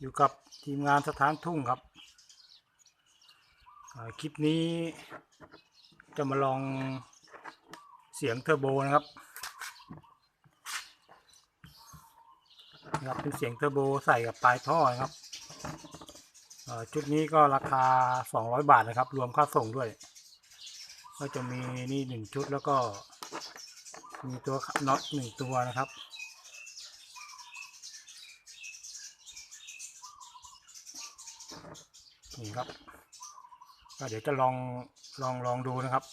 อยู่กับทีมงานสถานทุ่งครับคลิปนี้จะมาลองเสียงเทอร์โบนะครับนะครับเป็นเสียงเทอร์โบใส่กับปลายท่อนะครับชุดนี้ก็ราคา 200 บาทนะครับ รวมค่าส่งด้วย ก็จะมีนี่หนึ่งชุดแล้วก็มีตัวน็อตหนึ่งตัวนะครับ นี่ครับก็เดี๋ยวจะลองลองลองดูนะครับ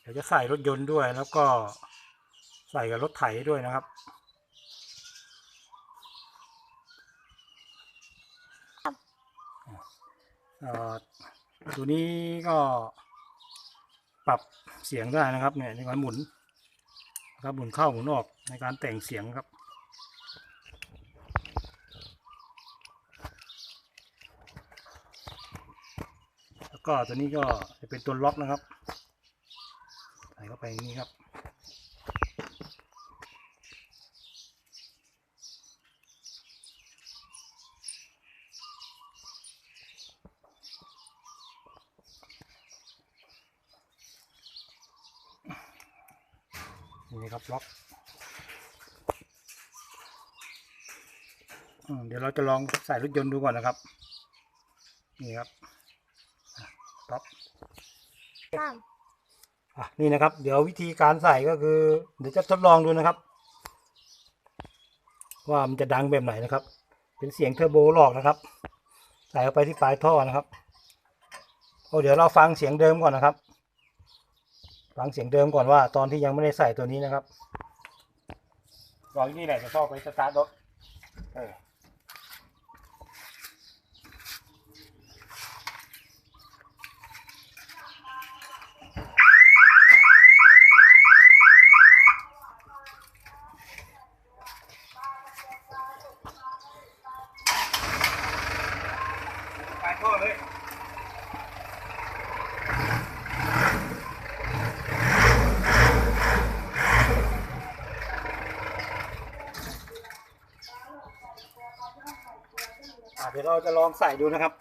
เดี๋ยวจะใส่รถยนต์ด้วยแล้วก็ใส่กับรถไถด้วยนะครับอ่อตัวนี้ก็ปรับเสียงได้นะครับเนี่ยในการหมุนครับหมุนเข้าหมุนออกในการแต่งเสียงครับ แล้ว ก็ตัวนี้ก็จะเป็นตัวล็อกนะครับใส่เข้าไปอย่างนี้ครับ นี่ครับล็อกอเดี๋ยวเราจะลองใส่รถยนต์ดูก่อนนะครับ นี่ครับ ท็อปสามอะนี่นะครับ เดี๋ยววิธีการใส่ก็คือ เดี๋ยวจะทดลองดูนะครับ ว่ามันจะดังแบบไหนนะครับ เป็นเสียงเทอร์โบหลอกนะครับ ใส่เข้าไปที่ปลายท่อนะครับโอ้เดี๋ยวเราฟังเสียงเดิมก่อนนะครับ ฟังเสียงเดิมก่อนว่า ตอนที่ยังไม่ได้ใส่ตัวนี้นะครับลองที่นี่แหละจะเข้าไปสตาร์ทรถเออ ปลายท่อเลยเดี๋ยวเราจะลองใส่ดูนะครับ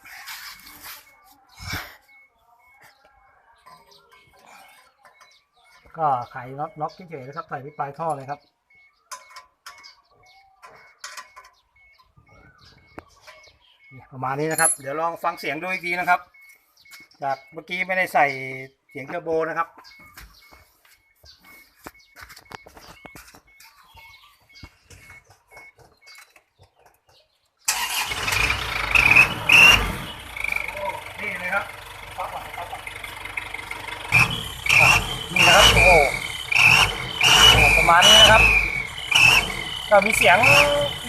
ก็ไขน็อตล็อกเฉยๆนะครับ ใส่ที่ปลายท่อเลยครับ ประมาณนี้นะครับ เดี๋ยวลองฟังเสียงดูอีกทีนะครับ จากเมื่อกี้ไม่ได้ใส่เสียงเทอร์โบนะครับนี่เลยครับนี่นะครับโอ้โหประมาณนี้นะครับก็มีเสียง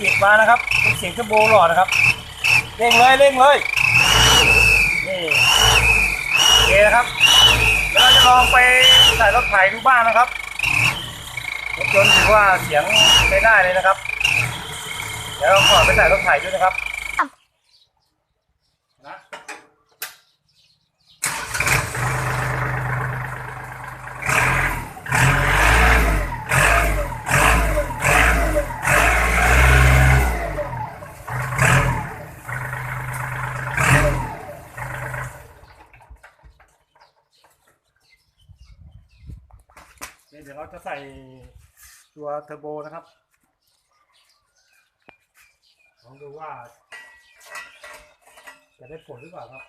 อีกมานะครับ เป็นเสียงเทอร์โบหล่อนะครับ เร่งเลยเร่งเลยนี่โอเคนะครับเดี๋ยวเราจะลองไปใส่รถไถดูบ้างนะครับรถยนต์ถือว่าเสียงใช้ได้เลยนะครับ เดี๋ยวเราขอไปใส่รถไถด้วยนะครับ เดี๋ยวเราจะใส่ตัวเทอร์โบนะครับลองดูว่า จะได้ผลหรือเปล่าครับ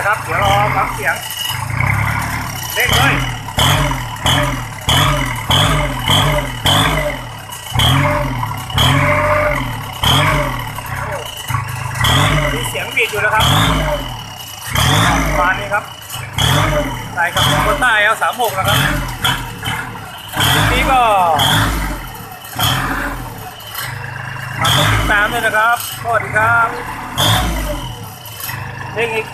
ะครับ เดี๋ยวรอฟังเสียงเล่นเลยมีเสียงบีดอยู่นะครับประมานี้ครับใช่ครับโคต้าเอาสามหกนะครับนี้ก็มาติดตามด้วยนะครับสวัสดีครับ Thiên